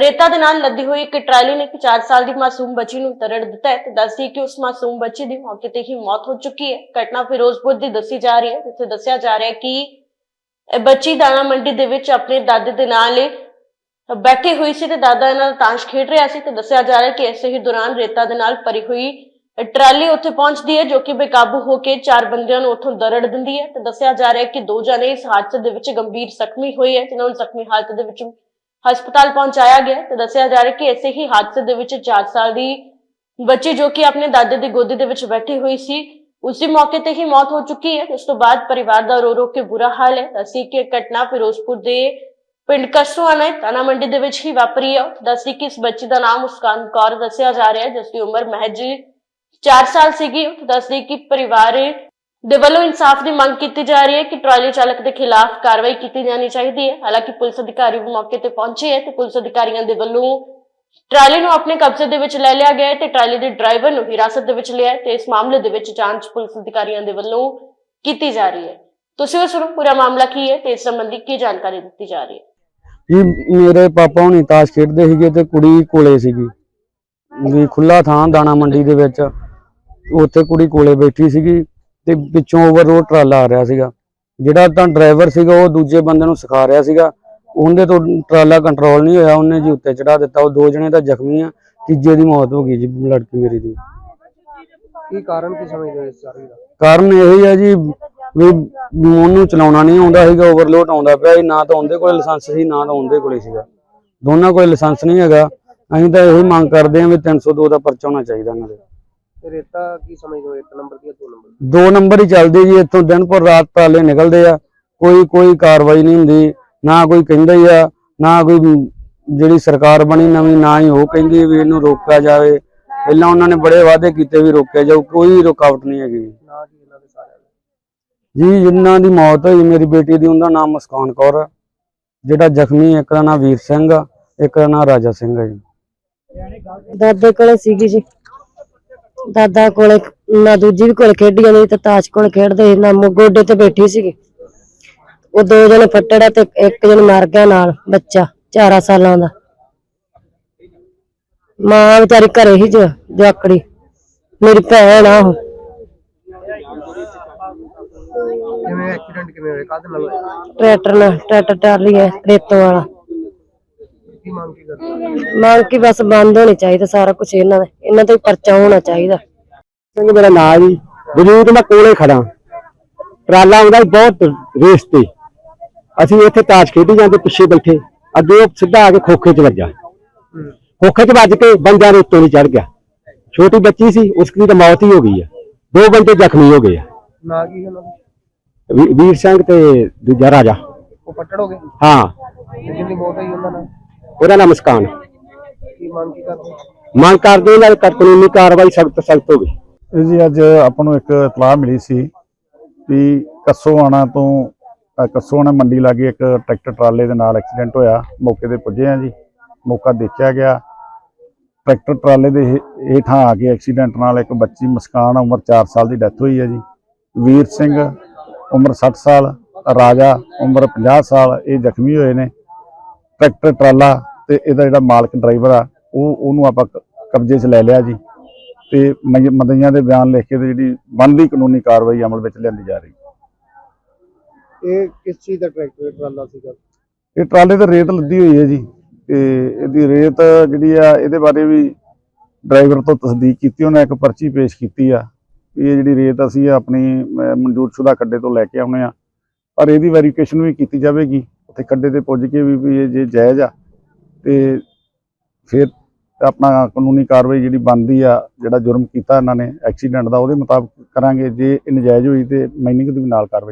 ਰੇਤਾ ਦੇ ਨਾਲ ਲੱਦੀ ਹੋਈ ਇੱਕ ਟਰਾਲੀ ਨੇ ਇੱਕ 4 ਸਾਲ ਦੀ ਮਾਸੂਮ ਬੱਚੀ ਨੂੰ ਤਰੜ ਦਿੱਤਾ ਹੈ ਤੇ ਦੱਸਦੀ ਕਿ ਉਸ ਮਾਸੂਮ ਬੱਚੀ ਦੀ ਮੌਕੇ ਤੇ ਹੀ ਮੌਤ ਹੋ ਚੁੱਕੀ ਹੈ। ਘਟਨਾ ਫਿਰੋਜ਼ਪੁਰ ਦੀ ਦੱਸੀ ਜਾ ਰਹੀ ਹੈ, ਜਿੱਥੇ ਦੱਸਿਆ ਜਾ ਰਿਹਾ ਹੈ ਕਿ ਬੱਚੀ ਦਾਣਾ ਮੰਡੀ ਦੇ ਵਿੱਚ ਆਪਣੇ ਦਾਦੇ ਦੇ ਨਾਲ ਬੈਠੀ ਹੋਈ ਸੀ ਤੇ ਦਾਦਾ ਇਹਨਾਂ ਨਾਲ ਤਾਸ਼ ਖੇਡ ਰਿਹਾ ਸੀ ਤੇ ਦੱਸਿਆ ਜਾ ਰਿਹਾ ਕਿ ਇਸੇ ਹੀ ਦੌਰਾਨ ਰੇਤਾ ਦੇ ਨਾਲ ਭਰੀ ਹੋਈ ਟਰਾਲੀ ਉੱਥੇ ਪਹੁੰਚਦੀ ਹੈ, ਜੋ ਕਿ ਬੇਕਾਬੂ ਹੋ ਕੇ ਚਾਰ ਬੰਦਿਆਂ ਨੂੰ ਉੱਥੋਂ ਦਰੜ ਦਿੰਦੀ ਹੈ ਤੇ ਦੱਸਿਆ ਜਾ ਰਿਹਾ ਹੈ ਕਿ ਦੋ ਜਣੇ ਇਸ ਹਾਦਸੇ ਦੇ ਵਿੱਚ ਗੰਭੀਰ ਜ਼ਖਮੀ ਹੋਏ ਹੈ, ਜਿਨ੍ਹਾਂ ਨੂੰ ਜ਼ਖਮੀ ਹਾਲਤ ਦੇ ਵਿੱਚ ਹਸਪਤਾਲ ਪਹੁੰਚਾਇਆ ਗਿਆ ਤੇ ਦੱਸਿਆ ਜਾ ਰਿਹਾ ਕਿ ਇਸੇ ਹੀ ਹਾਦਸੇ ਦੇ ਵਿੱਚ 4 ਸਾਲ ਦੀ ਬੱਚੀ ਜੋ ਕਿ ਆਪਣੇ ਦਾਦੇ ਦੀ ਗੋਦੀ ਦੇ ਵਿੱਚ ਬੈਠੀ ਹੋਈ ਸੀ, ਉਸੇ ਮੌਕੇ ਤੇ ਹੀ ਮੌਤ ਹੋ ਚੁੱਕੀ ਹੈ। ਉਸ ਤੋਂ ਬਾਅਦ ਪਰਿਵਾਰ ਦਾ ਰੋ ਰੋ ਕੇ ਬੁਰਾ ਹਾਲ ਹੈ। ਅਸੀਂ ਕਿ ਇਹ ਘਟਨਾ ਫਿਰੋਜ਼ਪੁਰ ਦੇ ਪਿੰਡ ਕਸੂਆਣਾ ਤਾਨਾ ਮੰਡੀ ਦੇ ਵਿੱਚ ਹੀ ਵਾਪਰੀ ਹੈ। ਦੱਸਦੀ ਕਿ ਇਸ ਬੱਚੀ ਦਾ ਨਾਮ ਮੁਸਕਾਨ ਕੌਰ ਦੱਸਿਆ ਜਾ ਰਿਹਾ ਹੈ, ਜਿਸ ਦੀ ਉਮਰ ਮਹਿਜ 4 ਸਾਲ ਸੀਗੀ। ਦੱਸਦੀ ਕਿ ਪਰਿਵਾਰ ਦੇ ਵੱਲੋਂ ਇਨਸਾਫ ਦੀ ਮੰਗ ਕੀਤੀ ਜਾ ਰਹੀ ਹੈ ਕਿ ਟਰਾਲੀ ਚਾਲਕ ਦੇ ਖਿਲਾਫ ਕਾਰਵਾਈ ਕੀਤੀ ਜਾਣੀ ਚਾਹੀਦੀ ਹੈ। ਹਾਲਾਂਕਿ ਪੁਲਿਸ ਅਧਿਕਾਰੀ ਵੀ ਮੌਕੇ ਤੇ ਪਹੁੰਚੇ ਹੈ ਤੇ ਪੁਲਿਸ ਅਧਿਕਾਰੀਆਂ ਦੇ ਵੱਲੋਂ ਟਰਾਲੀ ਨੂੰ ਆਪਣੇ ਕਬਜ਼ੇ ਦੇ ਵਿੱਚ ਲੈ ਲਿਆ ਗਿਆ ਹੈ ਤੇ ਟਰਾਲੀ ਦੇ ਡਰਾਈਵਰ ਨੂੰ ਹਿਰਾਸਤ ਦੇ ਵਿੱਚ ਲਿਆ ਹੈ ਤੇ ਇਸ ਮਾਮਲੇ ਦੇ ਵਿੱਚ ਜਾਂਚ ਪੁਲਿਸ ਅਧਿਕਾਰੀਆਂ ਦੇ ਵੱਲੋਂ ਕੀਤੀ ਜਾ ਰਹੀ ਹੈ। ਤੁਸੀਂ ਉਹ ਸੁਣੋ ਪੂਰਾ ਮਾਮਲਾ ਕੀ ਹੈ ਤੇ ਇਸ ਸੰਬੰਧੀ ਕੀ ਜਾਣਕਾਰੀ ਦਿੱਤੀ ਜਾ ਰਹੀ ਹੈ? ਜੀ, ਮੇਰੇ ਪਾਪਾ ਹੁਣੀ ਤਾਸ਼ ਖੇਡਦੇ ਸੀਗੇ ਤੇ ਕੁੜੀ ਕੋਲੇ ਸੀਗੀ। ਵੀ ਖੁੱਲਾ ਥਾਂ ਦਾਣਾ ਮੰਡੀ ਦੇ ਵਿੱਚ। ਉੱਥੇ ਕੁੜੀ ਕੋਲੇ ਬੈਠੀ ਸੀਗੀ। ਤੇ ਪਿੱਛੋਂ ਓਵਰ ਰੋਡ ਟਰਾਲਾ ਆ ਰਿਹਾ ਸੀਗਾ। ਜਿਹੜਾ ਤਾਂ ਡਰਾਈਵਰ ਸੀਗਾ ਉਹ ਦੂਜੇ ਬੰਦੇ ਨੂੰ ਸਿਖਾ ਰਿਹਾ ਸੀਗਾ। ਉਹਦੇ ਤੋਂ ਟਰਾਲਾ ਕੰਟਰੋਲ ਨਹੀਂ ਹੋਇਆ ਉਹਨੇ ਜੀ ਉੱਤੇ ਚੜਾ ਦਿੱਤਾ। ਉਹ ਦੋ ਜਣੇ ਤਾਂ ਜ਼ਖਮੀ ਆ ਤੀਜੇ ਦੀ ਮੌਤ ਹੋ ਗਈ ਜੀ ਲੜਕੀ ਮੇਰੀ ਦੀ। ਕੀ ਕਾਰਨ ਕੀ ਸਮਝਦੇ ਹੋ ਇਸ ਸਾਰੀ ਦਾ? ਕਾਰਨ ਇਹ ਹੀ ਆ ਜੀ ਵੀ ਉਹਨੂੰ ਚਲਾਉਣਾ ਨਹੀਂ ਆਉਂਦਾ ਸੀਗਾ ਓਵਰਲੋਡ ਆਉਂਦਾ ਪਿਆ ਸੀ। ਨਾ ਤਾਂ ਉਹਦੇ ਕੋਲ ਲਾਇਸੈਂਸ ਸੀ ਨਾ ਤਾਂ ਉਹਦੇ ਕੋਲੇ ਸੀਗਾ। ਦੋਨਾਂ ਕੋਲ ਲਾਇਸੈਂਸ ਨਹੀਂ ਹੈਗਾ। ਅਸੀਂ ਤਾਂ ਇਹੀ ਮੰਗ ਕਰਦੇ ਹਾਂ ਵੀ 302 ਦਾ ਪਰਚਾ ਹੋਣਾ ਚਾਹੀਦਾ ਇਹਨਾਂ ਦੇ। ਤੇ ਰੇਤਾ ਕੀ ਸਮਝਦੇ ਹੋ? ਇੱਕ ਨੰਬਰ ਦੀ ਜਾਂ ਦੋ ਨੰਬਰ ਦੀ? ਦੋ ਨੰਬਰ ਹੀ ਚੱਲਦੇ ਜੀ ਇੱਥੋਂ ਦਿਨ ਪਰ ਰਾਤ ਟਰਾਲੇ ਨਿਕਲਦੇ ਆ। ਕੋਈ ਕੋਈ ਕਾਰਵਾਈ ਨਹੀਂ ਹੁੰਦੀ ਨਾ ਕੋਈ ਕਹਿੰਦਾ ਹੀ ਆ ਨਾ ਕੋਈ ਜਿਹੜੀ ਸਰਕਾਰ ਬਣੀ ਨਵੀਂ ਨਾ ਹੀ ਉਹ ਕਹਿੰਦੀ ਵੀ ਇਹਨੂੰ ਰੋਕਿਆ ਜਾਵੇ। ਪਹਿਲਾਂ ਉਹਨਾਂ ਨੇ ਬੜੇ ਵਾਅਦੇ ਕੀਤੇ ਵੀ ਰੋਕਿਆ ਜਾਊ ਕੋਈ ਰੁਕਾਵਟ ਨਹੀਂ ਹੈਗੀ। ਨਾ ਕੀ ਇਹਨਾਂ ਦੇ ਸਾਰਿਆਂ ਦਾ। ਜੀ ਜਿਨ੍ਹਾਂ ਦੀ ਮੌਤ ਹੋਈ ਮੇਰੀ ਬੇਟੀ ਦੀ ਉਹਦਾ ਨਾਮ ਮੁਸਕਾਨ ਕੌਰ ਆ। ਜਿਹੜਾ ਜ਼ਖਮੀ ਇੱਕ ਦਾ ਨਾਮ ਵੀਰ ਸਿੰਘ ਆ ਇੱਕ ਦਾ ਨਾਮ ਰਾਜਾ ਸਿੰਘ ਆ ਜੀ। ਦਾਦੇ ਕੋਲੇ ਸੀਗੀ ਜੀ। ਦਾਦਾ ਕੋਲੇ ਨਾ ਦੂਜੀ ਵੀ ਕੋਲੇ ਖੇਡੀ ਜਾਂਦੀ ਸੀ ਤੇ ਤਾਸ਼ ਕੋਲੇ ਖੇਡਦੇ ਸੀ। ਨਾ ਮੁ- ਗੋਡੇ ਤੇ ਬੈਠੀ ਸੀਗੀ। ਉਹ ਦੋ ਜਣੇ ਫੱਟੜਾ ਤੇ ਇੱਕ ਜਣ ਮਰ ਗਿਆ ਨਾਲ ਬੱਚਾ 4 ਸਾਲਾਂ ਦਾ। ਮਾਂ ਵਿਚਾਰੀ ਘਰੇ ਹੀ ਜੋ ਜਵਾਕੜੀ। ਮੇਰੀ ਭੈਣ ਆ ਉਹ। ਕਿਵੇਂ ਐਕਸੀਡੈਂਟ ਕਿਵੇਂ ਹੋਇਆ? ਕਾਹਦੇ ਨਾਲ ਹੋਇਆ? ਟਰੈਕਟਰ ਨਾਲ ਟਰੈਕਟਰ ਟਰਾਲੀ ਹੈ ਰੇਤੋਂ ਵਾਲਾ। ਕੀ ਮੰਗ ਕੀ ਕਰਦੇ ਹੋ? ਮੰਗ ਕੀ ਬਸ ਬੰਦ ਹੋਣੀ ਚਾਹੀਦਾ ਸਾਰਾ ਕੁਝ ਇਹਨਾਂ ਦਾ ਇਹਨਾਂ ਤੇ ਪਰਚਾ ਹੋਣਾ ਚਾਹੀਦਾ। ਸਿੰਘ ਮੇਰਾ ਨਾਂ ਜੀ ਵਜੂਦ ਮੈਂ ਕੋਲੇ ਖੜਾ ਟਰਾਲਾ ਆਉਂਦਾ ਬਹੁਤ ਰੇਸ ਤੇ। ਅਸੀਂ ਉੱਥੇ ਤਾਸ਼ ਖੇਡੀ ਜਾਂਦੇ ਪਿੱਛੇ ਬੈਠੇ। ਅੱਗੇ ਉਹ ਸਿੱਧਾ ਆ ਕੇ ਖੋਖੇ 'ਚ ਵੱਜਾ। ਖੋਖੇ 'ਚ ਵੱਜ ਕੇ ਬੰਦਿਆਂ ਦੇ ਉੱਤੋਂ ਦੀ ਚੜ ਗਿਆ। ਛੋਟੀ ਬੱਚੀ ਸੀ ਉਸ ਦੀ ਤਾਂ ਮੌਤ ਹੀ ਹੋ ਗਈ ਆ। ਦੋ ਬੰਦੇ ਜ਼ਖਮੀ ਹੋ ਗਏ ਆ। ਨਾ ਕੀ ਦਾ ਵੀ- ਵੀਰ ਸਿੰਘ ਤੇ ਦੂਜਾ ਰਾਜਾ। ਉਹ ਪੱਟੜ ਹੋ ਗਏ? ਹਾਂ। ਤੇ ਜਿੰਨੀ ਮੌਤ ਹੋਈ ਉਹਨਾਂ ਨਾਲ? ਉਹਦਾ ਨਾਮ ਮੁਸਕਾਨ। ਕੀ ਮੰਗ ਕੀ ਕਰਦੇ? ਮੰਗ ਦੀ ਕਾਨੂੰਨੀ ਕਾਰਵਾਈ ਸਖਤ ਸਖਤ ਹੋਵੇ। ਇਹ ਜੀ ਅੱਜ ਆਪਾਂ ਨੂੰ ਇੱਕ ਇਤਲਾਹ ਮਿਲੀ ਸੀ ਵੀ ਕੱਸੋਆਣਾ ਤੋਂ ਕੱਸੋਆਣਾ ਮੰਡੀ ਲਾਗੇ ਇੱਕ ਟਰੈਕਟਰ ਟਰਾਲੇ ਦੇ ਨਾਲ ਐਕਸੀਡੈਂਟ ਹੋਇਆ। ਮੌਕੇ ਤੇ ਪੁੱਜੇ ਆ ਜੀ। ਮੌਕਾ ਦੇਖਿਆ ਗਿਆ। ਟਰੈਕਟਰ ਟਰਾਲੇ ਦੇ ਹੇਠਾਂ ਆ ਕੇ ਐਕਸੀਡੈਂਟ ਨਾਲ ਇੱਕ ਬੱਚੀ ਮੁਸਕਾਨ ਉਮਰ 4 ਸਾਲ ਦੀ ਡੈਥ ਹੋਈ ਹੈ ਜੀ। ਵੀਰ ਸਿੰਘ ਉਮਰ 60 ਸਾਲ ਰਾਜਾ ਉਮਰ 50 ਸਾਲ ਇਹ ਜ਼ਖਮੀ ਹੋਏ ਨੇ। ਟਰੈਕਟਰ ਟਰਾਲਾ ਤੇ ਇਹਦਾ ਜਿਹੜਾ ਮਾਲਕ ਡਰਾਈਵਰ ਆ ਉਹ ਉਹਨੂੰ ਆਪਾਂ ਕਬਜ਼ੇ 'ਚ ਲੈ ਲਿਆ ਜੀ। ਤੇ ਮਦਈਆਂ ਦੇ ਬਿਆਨ ਲਿਖ ਕੇ ਤੇ ਜਿਹੜੀ ਬਣਦੀ ਕਾਨੂੰਨੀ ਕਾਰਵਾਈ ਅਮਲ ਵਿੱਚ ਲਿਆਂਦੀ ਜਾ ਰਹੀ। ਇਹ ਕਿਸ ਚੀਜ਼ ਦਾ ਟਰੈਕਟਰ ਟਰਾਲਾ ਸੀਗਾ? ਇਹ ਟਰਾਲੇ ਤੇ ਰੇਤ ਲੱਦੀ ਹੋਈ ਹੈ ਜੀ। ਤੇ ਇਹਦੀ ਰੇਤ ਜਿਹੜੀ ਆ ਇਹਦੇ ਬਾਰੇ ਵੀ ਡਰਾਈਵਰ ਤੋਂ ਤਸਦੀਕ ਕੀਤੀ ਉਹਨੇ ਇੱਕ ਪਰਚੀ ਪੇਸ਼ ਕੀਤੀ ਆ। ਵੀ ਇਹ ਜਿਹੜੀ ਰੇਤ ਅਸੀਂ ਆਪਣੀ ਅਹ, ਮਨਜ਼ੂਰਸ਼ੁਦਾ ਖੱਡੇ ਤੋਂ ਲੈ ਕੇ ਆਉਣੇ ਆ। ਪਰ ਇਹਦੀ ਵੈਰੀਫਿਕੇਸ਼ਨ ਵੀ ਕੀਤੀ ਜਾਵੇਗੀ। ਉੱਥੇ ਖੱਡੇ ਤੇ ਪੁੱਜ ਕੇ ਵੀ ਵੀ ਇਹ ਜੇ ਜਾਇਜ਼ ਆ ਤੇ ਫਿਰ ਆਪਣਾ ਕਾਨੂੰਨੀ ਕਾਰਵਾਈ ਜਿਹੜੀ ਬਣਦੀ ਆ, ਜਿਹੜਾ ਜੁਰਮ ਕੀਤਾ ਇਹਨਾਂ ਨੇ ਐਕਸੀਡੈਂਟ ਦਾ, ਉਹਦੇ ਮੁਤਾਬਕ ਕਰਾਂਗੇ। ਜੇ ਇਹ ਨਜਾਇਜ਼ ਹੋਈ ਤੇ ਮਾਈਨਿੰਗ ਦੀ ਵੀ ਨਾਲ ਕਾਰਵਾਈ